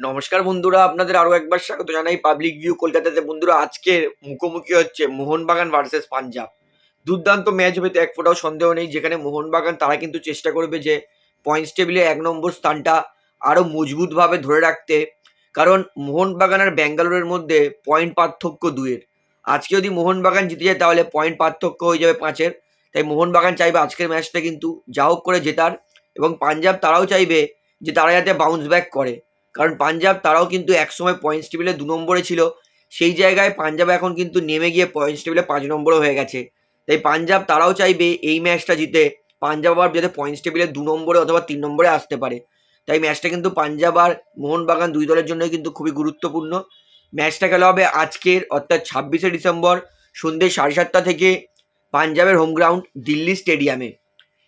নমস্কার বন্ধুরা, আপনাদের আরও একবার স্বাগত জানাই পাবলিক ভিউ কলকাতাতে। বন্ধুরা আজকের মুখোমুখি হচ্ছে মোহনবাগান ভার্সেস পাঞ্জাব। দুর্দান্ত ম্যাচ হবে তো এক ফোটাও সন্দেহ নেই, যেখানে মোহনবাগান তারা কিন্তু চেষ্টা করবে যে পয়েন্টস টেবিলে এক নম্বর স্থানটা আরও মজবুতভাবে ধরে রাখতে। কারণ মোহনবাগান আর ব্যাঙ্গালোরের মধ্যে পয়েন্ট পার্থক্য দুয়ের আজকে যদি মোহনবাগান জিতে যায়, তাহলে পয়েন্ট পার্থক্য হয়ে যাবে পাঁচের। তাই মোহনবাগান চাইবে আজকের ম্যাচটা কিন্তু যা হোক করে জেতার এবং পাঞ্জাব তারাও চাইবে যে তারা যাতে বাউন্স ব্যাক করে। কারণ পাঞ্জাব তারাও কিন্তু একসময় পয়েন্টস টেবিলে দু নম্বরে ছিল। সেই জায়গায় পাঞ্জাব এখন কিন্তু নেমে গিয়ে পয়েন্টস টেবিলে পাঁচ নম্বরে হয়ে গেছে। তাই পাঞ্জাব তারাও চাইবে এই ম্যাচটা জিতে পাঞ্জাব আবার যাতে পয়েন্টস টেবিলে দু নম্বরে অথবা তিন নম্বরে আসতে পারে। তাই ম্যাচটা কিন্তু পাঞ্জাব আর মোহনবাগান দুই দলের জন্যই কিন্তু খুবই গুরুত্বপূর্ণ। ম্যাচটা খেলা হবে আজকের, অর্থাৎ ছাব্বিশে ডিসেম্বর সন্ধ্যে সাড়ে সাতটা থেকে পাঞ্জাবের হোম গ্রাউন্ড দিল্লি স্টেডিয়ামে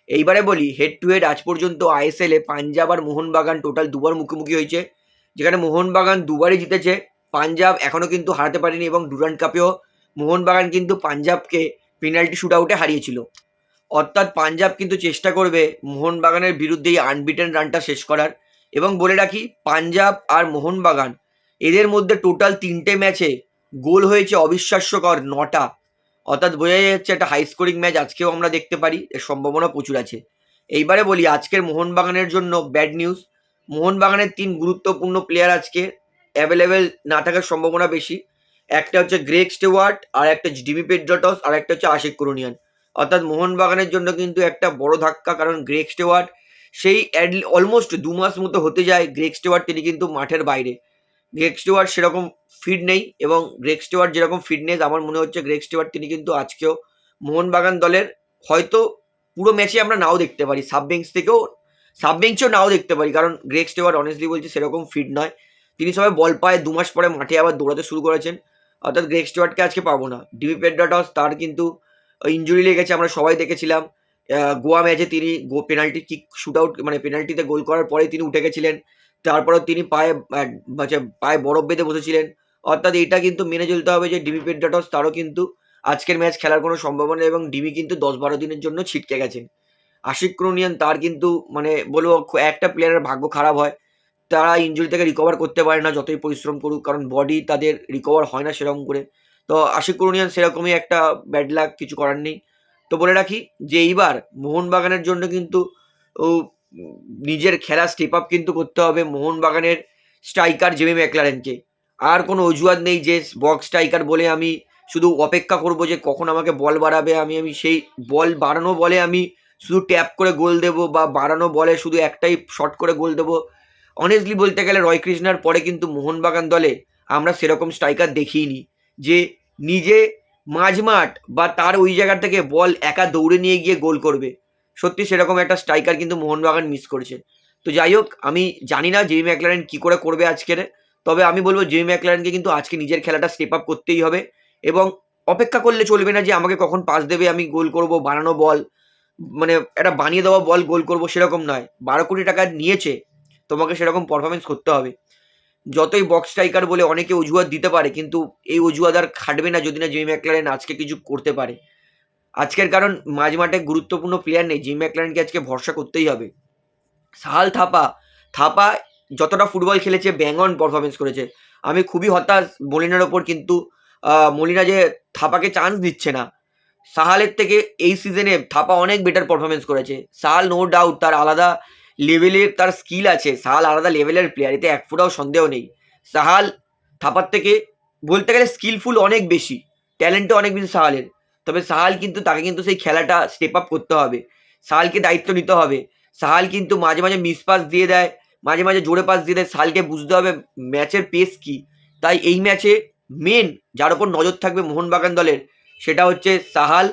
এইবারে বলি হেড টু হেড আজ পর্যন্ত আইএসএলে পাঞ্জাব আর মোহনবাগান টোটাল দুবার মুখোমুখি হয়েছে। যেখানে মোহনবাগান দুবারই জিতেছে, পাঞ্জাব এখনও কিন্তু হারাতে পারেনি এবং ডুরান্ড কাপেও মোহনবাগান কিন্তু পাঞ্জাবকে পেনাল্টি শুট আউটে হারিয়েছিল। অর্থাৎ পাঞ্জাব কিন্তু চেষ্টা করবে মোহনবাগানের বিরুদ্ধে এই আনবিটেন রানটা শেষ করার। এবং বলে রাখি, পাঞ্জাব আর মোহনবাগান এদের মধ্যে টোটাল তিনটে ম্যাচে গোল হয়েছে অবিশ্বাস্যকর নটা। অর্থাৎ বোঝা যাচ্ছে একটা হাই স্কোরিং ম্যাচ আজকেও আমরা দেখতে পারি, এর সম্ভাবনা প্রচুর আছে। এইবারে বলি, আজকের মোহনবাগানের জন্য ব্যাড নিউজ মোহনবাগানের তিন গুরুত্বপূর্ণ প্লেয়ার আজকে অ্যাভেলেবেল না থাকার সম্ভাবনা বেশি। একটা হচ্ছে গ্রেক স্টেওয়ার্ট আর একটা ডিবি পেড্রটস আর একটা হচ্ছে আশিক করুনিয়ান অর্থাৎ মোহনবাগানের জন্য কিন্তু একটা বড় ধাক্কা, কারণ গ্রেক স্টেওয়ার্ট সেই অলমোস্ট দু মাস মতো হতে যায়। গ্রেক স্টেওয়ার্ট তিনি কিন্তু মাঠের বাইরে। গ্রেক স্টেওয়ার্ট সেরকম ফিট নেই এবং গ্রেক স্টেওয়ার্ট যেরকম ফিটনেস আমার মনে হচ্ছে গ্রেক স্টেওয়ার্ট তিনি কিন্তু আজকেও মোহনবাগান দলের হয়তো পুরো ম্যাচে আমরা নাও দেখতে পারি সাব বেঞ্চ থেকেও সাব নাও দেখতে পারি, কারণ গ্রেক স্টেওয়ার্ট অনেস্টলি বলছি সেরকম ফিট নয়। তিনি সবাই বল পায়, দু মাস পরে মাঠে আবার দৌড়াতে শুরু করেছেন, অর্থাৎ গ্রেক স্টেওয়ার্টকে আজকে পাবো না। ডিবি পেড্রাটস তার কিন্তু ইঞ্জুরি লেগেছে, আমরা সবাই দেখেছিলাম। গোয়া ম্যাচে তিনি গো পেনাল্টি কিক শুট আউট মানে পেনাল্টিতে গোল করার পরে তিনি উঠে গেছিলেন। তারপরেও তিনি পায়ে হচ্ছে পায়ে বরফ বেঁধে বসেছিলেন। অর্থাৎ এটা কিন্তু মেনে চলতে হবে যে ডিবি পেড্রাটস তারও কিন্তু আজকের ম্যাচ খেলার কোনো সম্ভাবনা এবং ডিবি কিন্তু দশ বারো দিনের জন্য ছিটকে গেছেন। আশিক ক্রোনিয়ান তার কিন্তু মানে বলব একটা প্লেয়ারের ভাগ্য খারাপ হয়। তারা ইঞ্জুরি থেকে রিকভার করতে পারে না, যতই পরিশ্রম করুক, কারণ বডি তাদের রিকভার হয় না সেরকম করে। তো আশিক ক্রোনিয়ান সেরকমই একটা ব্যাড লাক কিছু করার নেই। তো বলে রাখি যে এইবার মোহনবাগানের জন্য কিন্তু নিজের খেলা স্টেপ আপ কিন্তু করতে হবে মোহনবাগানের স্ট্রাইকার জেমি ম্যাকলারেনকে আর কোনো অজুহাত নেই যে বক্স স্ট্রাইকার বলে আমি শুধু অপেক্ষা করব যে কখন আমাকে বল বাড়াবে, আমি আমি সেই বল বাড়ানো বলে আমি শুধু ট্যাপ করে গোল দেবো বা বাড়ানো বলে শুধু একটাই শট করে গোল দেবো। অনেস্টলি বলতে গেলে রয় কৃষ্ণার পরে কিন্তু মোহনবাগান দলে আমরা সেরকম স্ট্রাইকার দেখিনি। যে নিজে মাঝমাঠ বা তার ওই জায়গা থেকে বল একা দৌড়ে নিয়ে গিয়ে গোল করবে। সত্যি সেরকম একটা স্ট্রাইকার কিন্তু মোহনবাগান মিস করেছে। তো যাই হোক, আমি জানি না জেমি ম্যাকলারেন কী করে করবে আজকের, তবে আমি বলব জেমি ম্যাকলারেনকে কিন্তু আজকে নিজের খেলাটা স্টেপ আপ করতেই হবে এবং অপেক্ষা করলে চলবে না যে আমাকে কখন পাস দেবে, আমি গোল করব, বানানো বল মানে একটা বানিয়ে দেওয়া বল গোল করব সেরকম নয়। বারো কোটি টাকা নিয়েছে, তোমাকে সেরকম পারফরমেন্স করতে হবে। যতই বক্স স্ট্রাইকার বলে অনেকে অজুহাত দিতে পারে, কিন্তু এই অজুহাত আর খাটবে না যদি না জিমি ম্যাকলারেন আজকে কিছু করতে পারে। আজকের কারণ মাঝ মাঠে গুরুত্বপূর্ণ প্লেয়ার নেই, জিম ম্যাকলারেনকে আজকে ভরসা করতেই হবে। সাহাল থাপা থাপা যতটা ফুটবল খেলেছে ব্যাং অন পারফরমেন্স করেছে। আমি খুবই হতাশ মলিনার ওপর কিন্তু মলিনা যে থাপাকে চান্স দিচ্ছে না। সাহালের থেকে এই সিজনে থাপা অনেক বেটার পারফরমেন্স করেছে। সাহাল নো ডাউট তার আলাদা লেভেলের তার স্কিল আছে। সাহাল আলাদা লেভেলের প্লেয়ার এতে এক ফুটাও সন্দেহ নেই। সাহাল থাপার থেকে বলতে গেলে স্কিলফুল অনেক বেশি ট্যালেন্টও অনেক বেশি সাহালের। তবে সাহাল কিন্তু তাকে কিন্তু সেই খেলাটা স্টেপ আপ করতে হবে। সাহালকে দায়িত্ব নিতে হবে। সাহাল কিন্তু মাঝে মাঝে মিস পাস দিয়ে দেয়, মাঝে মাঝে জোরে পাস দিয়ে দেয়। সাহালকে বুঝতে হবে ম্যাচের পেস কি। তাই এই ম্যাচে মেন যার ওপর নজর থাকবে মোহনবাগান দলের, সেটা হচ্ছে সাহাল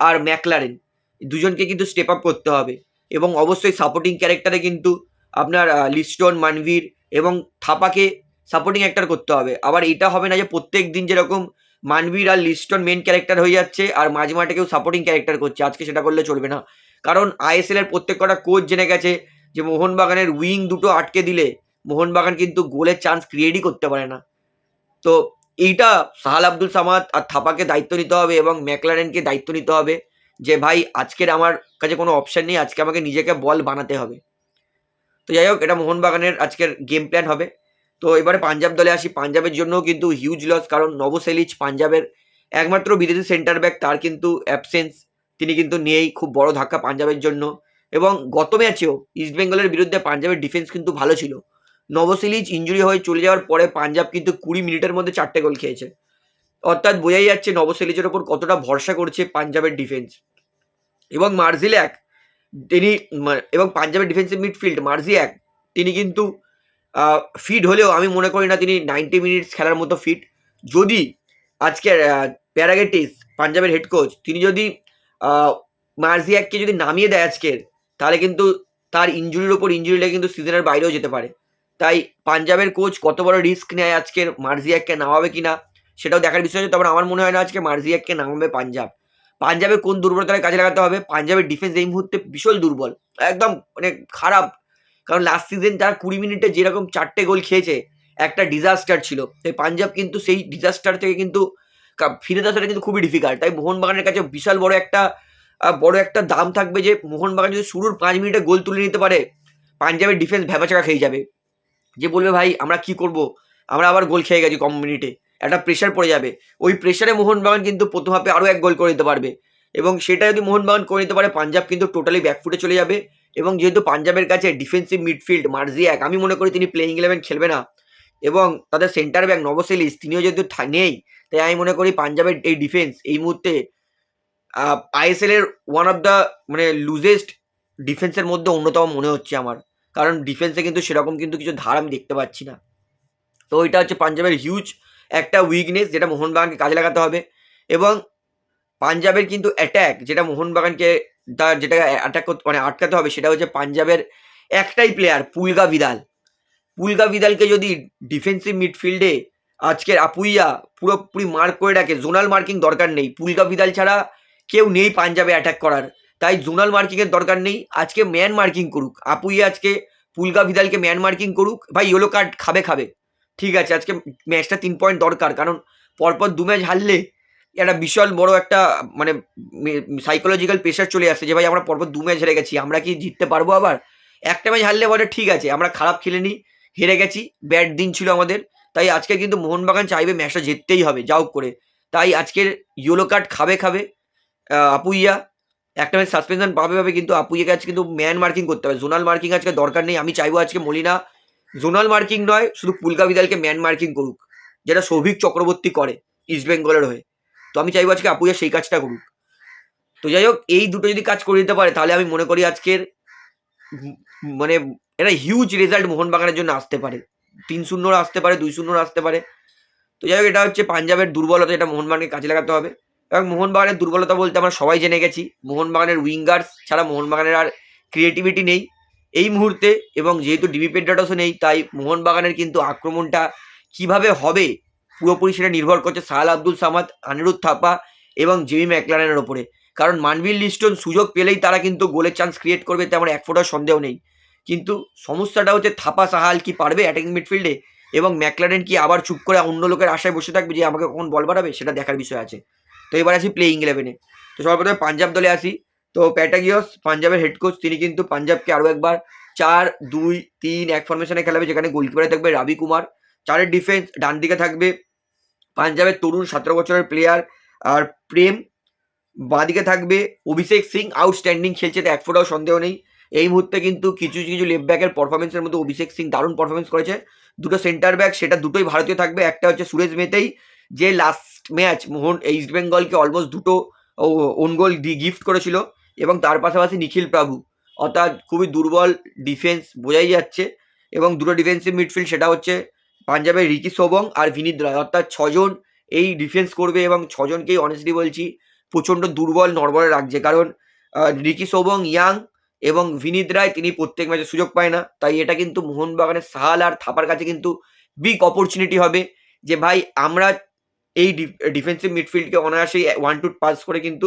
আর ম্যাকলারেন দুজনকে কিন্তু স্টেপ আপ করতে হবে। এবং অবশ্যই সাপোর্টিং ক্যারেক্টারে কিন্তু আপনার লিস্টন, মানভীর এবং থাপাকে সাপোর্টিং অ্যাক্টার করতে হবে। আবার এটা হবে না যে প্রত্যেক দিন যেরকম মানভীর আর লিস্টন মেন ক্যারেক্টার হয়ে যাচ্ছে আর মাঝে মাঠে কেউ সাপোর্টিং ক্যারেক্টার করছে। আজকে সেটা করলে চলবে না। কারণ আইএসএল এর প্রত্যেক কটা কোচ জেনে গেছে যে মোহনবাগানের উইং দুটো আটকে দিলে মোহনবাগান কিন্তু গোলের চান্স ক্রিয়েটই করতে পারে না। তো এইটা সাহাল আব্দুল সামাদ আর থাপাকে দায়িত্ব নিতে হবে এবং ম্যাকলারেনকে দায়িত্ব নিতে হবে যে, ভাই, আজকের আমার কাছে কোনো অপশান নেই। আজকে আমাকে নিজেকে বল বানাতে হবে। তো যাই হোক, এটা মোহনবাগানের আজকের গেম প্ল্যান হবে। তো এবারে পাঞ্জাব দলে আসি। পাঞ্জাবের জন্য কিন্তু হিউজ লস কারণ নবসেলিচ পাঞ্জাবের একমাত্র বিদেশি সেন্টার ব্যাক তার কিন্তু অ্যাবসেন্স তিনি কিন্তু নেই খুব বড় ধাক্কা পাঞ্জাবের জন্য। এবং গত ম্যাচেও ইস্টবেঙ্গলের বিরুদ্ধে পাঞ্জাবের ডিফেন্স কিন্তু ভালো ছিল। নবসিলিজ ইঞ্জুরি হয়ে চলে যাওয়ার পরে পাঞ্জাব কিন্তু কুড়ি মিনিটের মধ্যে চারটে গোল খেয়েছে। অর্থাৎ বোঝাই যাচ্ছে নবসিলিজের ওপর কতটা ভরসা করছে পাঞ্জাবের ডিফেন্স এবং মার্জিল এক, তিনি এবং পাঞ্জাবের ডিফেন্সিভ মিডফিল্ড মার্জি এক, তিনি কিন্তু ফিট হলেও আমি মনে করি না তিনি নাইনটি মিনিটস খেলার মতো ফিট যদি আজকে প্যারাগেটিস পাঞ্জাবের হেড কোচ তিনি যদি মার্জিয়াককে যদি নামিয়ে দেয় আজকের, তাহলে কিন্তু তার ইঞ্জুরির ওপর ইঞ্জুরি লেগে কিন্তু সিজনের বাইরেও যেতে পারে। তাই পাঞ্জাবের কোচ কত বড় রিস্ক নেয় আজকের মার্জিয়াককে নামাবে কি না সেটাও দেখার বিষয় আছে তবে আমার মনে হয় না আজকে মার্জিয়াককে নামাবে পাঞ্জাব পাঞ্জাবে কোন দুর্বলতার কাজে লাগাতে হবে? পাঞ্জাবের ডিফেন্স এই মুহূর্তে ভীষণ দুর্বল। একদম মানে খারাপ। কারণ লাস্ট সিজন তারা কুড়ি মিনিটে যেরকম চারটে গোল খেয়েছে, একটা ডিজাস্টার ছিল। তাই পাঞ্জাব কিন্তু সেই ডিজাস্টার থেকে কিন্তু ফিরে আসাটা কিন্তু খুবই ডিফিকাল্ট তাই মোহনবাগানের কাছে বিশাল বড় একটা বড় একটা দাম থাকবে যে মোহনবাগান যদি শুরুর পাঁচ মিনিটে গোল তুলে নিতে পারে, পাঞ্জাবের ডিফেন্স ভ্যাবাচাকা খেয়ে যাবে। যে বলবে, ভাই, আমরা কি করব? আমরা আবার গোল খেয়ে গেছি কম মিনিটে একটা প্রেশার পড়ে যাবে। ওই প্রেশারে মোহনবাগান কিন্তু প্রথম হাফে আরও এক গোল করে দিতে পারবে। এবং সেটা যদি মোহনবাগান করে নিতে পারে, পাঞ্জাব কিন্তু টোটালি ব্যাকফুটে চলে যাবে। এবং যেহেতু পাঞ্জাবের কাছে ডিফেন্সিভ মিডফিল্ড মার্জিয়াক আমি মনে করি তিনি প্লেইং ইলেভেন খেলবে না। এবং তাদের সেন্টার ব্যাক নবসেলিস তিনিও যেহেতু নেই, তাই আমি মনে করি পাঞ্জাবের এই ডিফেন্স এই মুহূর্তে আইএসএল এর ওয়ান অফ দ্য মানে লুজেস্ট ডিফেন্সের মধ্যে অন্যতম মনে হচ্ছে আমার। কারণ ডিফেন্সে কিন্তু সেরকম কিন্তু কিছু ধার আমি দেখতে পাচ্ছি না। তো ওইটা হচ্ছে পাঞ্জাবের হিউজ একটা উইকনেস যেটা মোহনবাগানকে কাজে লাগাতে হবে। এবং পাঞ্জাবের কিন্তু অ্যাট্যাক যেটা মোহনবাগানকে তার যেটা অ্যাটাক করতে মানে আটকাতে হবে সেটা হচ্ছে পাঞ্জাবের একটাই প্লেয়ার পুলগা বিদাল পুলগা বিদালকে যদি ডিফেন্সিভ মিডফিল্ডে আজকের আপুইয়া পুরোপুরি মার্ক করে রাখে জোনাল মার্কিং দরকার নেই। পুলগা বিদাল ছাড়া কেউ নেই পাঞ্জাবে অ্যাটাক করার। তাই জোনাল মার্কিংয়ের দরকার নেই। আজকে ম্যান মার্কিং করুক। আপুইয়া আজকে পুলগা ভিদালকে ম্যান মার্কিং করুক। ভাই ইয়েলো কার্ড খাবে খাবে। ঠিক আছে, আজকে ম্যাচটা তিন পয়েন্ট দরকার। কারণ পরপর দু ম্যাচ হারলে একটা বিশাল বড় একটা মানে সাইকোলজিক্যাল প্রেশার চলে আসছে যে, ভাই, আমরা পরপর দু ম্যাচ হেরে গেছি, আমরা কি জিততে পারব আবার? একটা ম্যাচ হারলে বলে, ঠিক আছে, আমরা খারাপ খেলেনি হেরে গেছি ব্যাড দিন ছিল আমাদের, তাই আজকে কিন্তু মোহনবাগান চাইবে ম্যাচটা জিততেই হবে যাও করে। তাই আজকের ইয়েলো কার্ড খাবে খাবে আপুইয়া, একটা ম্যাচ সাসপেনশন পাবে পাবে কিন্তু আপুইয়াকে আজকে কিন্তু ম্যান মার্কিং করতে হবে। জোনাল মার্কিং আজকে দরকার নেই, আমি চাইব আজকে মলিনা জোনাল মার্কিং নয়, শুধু পুলকা বিদালকে ম্যান মার্কিং করুক, যেটা সৌভিক চক্রবর্তী করে ইস্ট বেঙ্গলের হয়ে। তো আমি চাইব আজকে আপুইয়া সেই কাজটা করুক। তো যাই হোক, এই দুটো যদি কাজ করে দিতে পারে, তাহলে আমি মনে করি আজকের মানে একটা হিউজ রেজাল্ট মোহনবাগানের জন্য আসতে পারে। তিন শূন্যর আসতে পারে, দুই শূন্যর আসতে পারে। তো যাই হোক, এটা হচ্ছে পাঞ্জাবের দুর্বলতা, এটা মোহনবাগানকে কাজে লাগাতে হবে। এবং মোহনবাগানের দুর্বলতা বলতে আমরা সবাই জেনে গেছি, মোহনবাগানের উইঙ্গার্স ছাড়া মোহনবাগানের আর ক্রিয়েটিভিটি নেই এই মুহূর্তে। এবং যেহেতু ডিবি পেড্রাটসও নেই, তাই মোহনবাগানের কিন্তু আক্রমণটা কীভাবে হবে পুরোপুরি সেটা নির্ভর করছে সাহাল আব্দুল সামাদ আনিরুদ্ধ থাপা এবং জিমি ম্যাকলারেনের ওপরে। কারণ মানভিল লিস্টন সুযোগ পেলেই তারা কিন্তু গোলের চান্স ক্রিয়েট করবে তেমন এক ফোটার সন্দেহ নেই। কিন্তু সমস্যাটা হচ্ছে থাপা সাহাল কি পারবে অ্যাটাকিং মিডফিল্ডে এবং ম্যাকলারেন কি আবার চুপ করে অন্য লোকের আশায় বসে থাকবে যে আমাকে কখন বল বাড়াবে? সেটা দেখার বিষয় আছে। তো এবার আসি প্লেইং ইলেভেনে তো সর্বপ্রথমে পাঞ্জাব দলে আসি। তো প্যাটাগিয়স, পাঞ্জাবের হেড কোচ তিনি কিন্তু পাঞ্জাবকে আরও একবার চার, দুই, তিন এক ফরমেশনে খেলাবে, যেখানে গোলকিপারে থাকবে রাবি কুমার। চারের ডিফেন্স ডান দিকে থাকবে পাঞ্জাবের তরুণ সতেরো বছরের প্লেয়ার আর প্রেম। বাঁদিকে থাকবে অভিষেক সিং আউটস্ট্যান্ডিং খেলছে তো এক ফোটাও সন্দেহ নেই। এই মুহূর্তে কিন্তু কিছু কিছু লেফট ব্যাকের পারফরমেন্সের মধ্যে অভিষেক সিং দারুণ পারফরমেন্স করেছে। দুটো সেন্টার ব্যাক সেটা দুটোই ভারতীয় থাকবে। একটা হচ্ছে সুরেশ মেতেই, যে লাস্ট ম্যাচ মোহন ইস্ট বেঙ্গলকে অলমোস্ট দুটো ওন গোল গিফট করেছিল। এবং তার পাশাপাশি নিখিল প্রভু। অর্থাৎ খুবই দুর্বল ডিফেন্স বোঝাই যাচ্ছে। এবং দুটো ডিফেন্সিভ মিডফিল্ড সেটা হচ্ছে পাঞ্জাবের রিকি সোবং আর বিনীত রায়, অর্থাৎ ছজন এই ডিফেন্স করবে এবং ছজনকেই অনেস্টলি বলছি প্রচণ্ড দুর্বল নড়বড়ে রাখছে। কারণ রিকি সোবং ইয়াং এবং বিনীত রায় তিনি প্রত্যেক ম্যাচে সুযোগ পায় না। তাই এটা কিন্তু মোহনবাগানের সাহাল আর থাপার কাছে কিন্তু বিগ অপরচুনিটি হবে যে ভাই আমরা এই ডিফেন্সিভ মিডফিল্ডকে অনায়াসেই ওয়ান টু পাস করে কিন্তু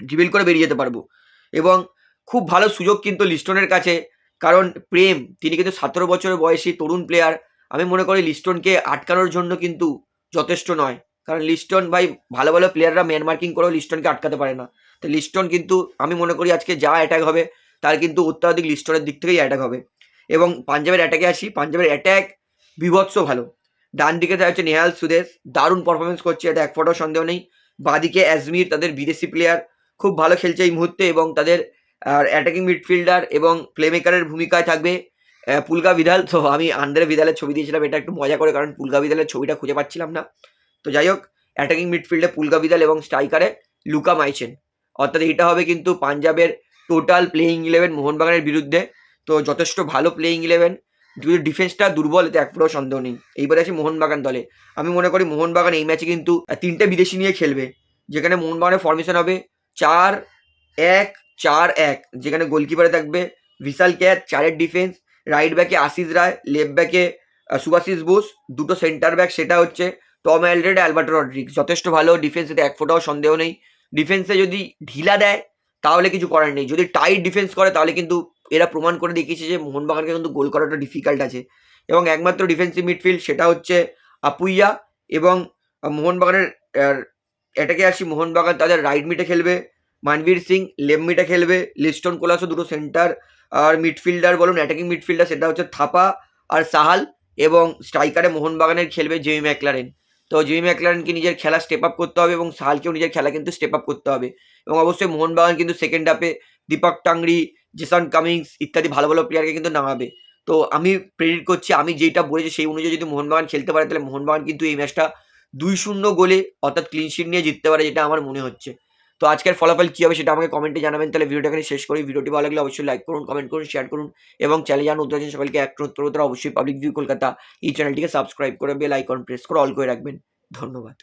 ড্রিবিল করে বেরিয়ে যেতে পারব। এবং খুব ভালো সুযোগ কিন্তু লিস্টনের কাছে। কারণ, প্রেম, তিনি কিন্তু সতেরো বছর বয়সী তরুণ প্লেয়ার আমি মনে করি লিস্টনকে আটকানোর জন্য কিন্তু যথেষ্ট নয়। কারণ লিস্টন ভাই ভালো ভালো প্লেয়াররা ম্যান মার্কিং করেও লিস্টনকে আটকাতে পারে না। তো লিস্টন কিন্তু আমি মনে করি আজকে যা অ্যাটাক হবে, তার কিন্তু অত্যাধিক লিস্টনের দিক থেকেই অ্যাটাক হবে। এবং পাঞ্জাবের অ্যাটাকে আসি, পাঞ্জাবের অ্যাটাক বিভৎস ভালো। ডান দিকে দেখা যাচ্ছে নেহাল সুদেশ, দারুণ পারফরমেন্স করছে এটা এক ফোটাও সন্দেহ নেই। বাদিকে অ্যাজমির, তাদের বিদেশি প্লেয়ার খুব ভালো খেলছে এই মুহূর্তে এবং তাদের অ্যাটাকিং মিডফিল্ডার এবং প্লেমেকারের ভূমিকায় থাকবে পুলকা বিদাল তো আমি আন্দ্রে বিদালের ছবি দিয়েছিলাম, এটা একটু মজা করে, কারণ পুলকা বিদালের ছবিটা খুঁজে পাচ্ছিলাম না। তো যাই হোক অ্যাটাকিং মিডফিল্ডে পুলকা বিদাল এবং স্ট্রাইকারে লুকা মাইচেন। অর্থাৎ এটা হবে কিন্তু পাঞ্জাবের টোটাল প্লেয়িং ইলেভেন মোহনবাগানের বিরুদ্ধে। তো যথেষ্ট ভালো প্লেয়িং ইলেভেন যদি ডিফেন্সটা দুর্বল, এতে এক পুরো সন্দেহ নেই। এইবারে আছে মোহনবাগান দলে। আমি মনে করি মোহনবাগান এই ম্যাচে কিন্তু তিনটে বিদেশি নিয়ে খেলবে। যেখানে মোহনবাগানের ফরমেশন হবে চার এক চার এক। যেখানে গোলকিপারে থাকবে, বিশাল ক্যাচ চারের ডিফেন্স রাইট ব্যাকে আশিস রায়, লেফট ব্যাকে সুভাশিস বোস, দুটো সেন্টার ব্যাক সেটা হচ্ছে টম অ্যালড্রেড, অ্যালবার্টো রড্রিক্স যথেষ্ট ভালো ডিফেন্স এতে এক ফোটাও সন্দেহ নেই। ডিফেন্সে যদি ঢিলা দেয়, তাহলে কিছু করার নেই। যদি টাইট ডিফেন্স করে, তাহলে কিন্তু এরা প্রমাণ করে দেখিয়েছে যে মোহনবাগানকে কিন্তু গোল করাটা ডিফিকাল্ট আছে। এবং একমাত্র ডিফেন্সিভ মিডফিল্ড সেটা হচ্ছে আপুইয়া এবং মোহনবাগানের এটাকে আসি, মোহনবাগান তাদের রাইট মিটে খেলবে, মানবীর সিং লেফট মিটে খেলবে, লিস্টন কোলাসও দুটো সেন্টার আর মিডফিল্ডার বলুন অ্যাটাকিং মিডফিল্ডার সেটা হচ্ছে থাপা আর সাহাল এবং স্ট্রাইকারে মোহনবাগানের খেলবে জেমি ম্যাকলারেন। তো জেমি ম্যাকলারেনকে নিজের খেলা স্টেপ আপ করতে হবে এবং সাহালকেও নিজের খেলা কিন্তু স্টেপ আপ করতে হবে। এবং অবশ্যই মোহনবাগান কিন্তু সেকেন্ড হাফে দীপক টাংরি জেসন কামিংস ইত্যাদি ভালো ভালো প্লেয়ারকে কিন্তু নামাবে। তো আমি প্রেরিত করছি, আমি যেটা বলেছি সেই অনুযায়ী যদি মোহনবাগান খেলতে পারে, তাহলে মোহনবাগান কিন্তু এই ম্যাচটা দুই শূন্য গোলে অর্থাৎ ক্লিনশিট নিয়ে জিততে পারে, যেটা আমার মনে হচ্ছে। তো আজকের ফলাফল কী হবে সেটা আমাকে কমেন্টে জানাবেন। তাহলে ভিডিওটা এখানে শেষ করি। ভিডিওটি ভালো লাগলে অবশ্যই লাইক করুন কমেন্ট করুন শেয়ার করুন এবং চ্যানেল জান উত্তরাজন সকলকে এক তারা অবশ্যই পাবলিক ভিউ কলকাতা এই চ্যানেলটিকে সাবস্ক্রাইব করে বেল আইকন প্রেস করে অল করে রাখবেন। ধন্যবাদ।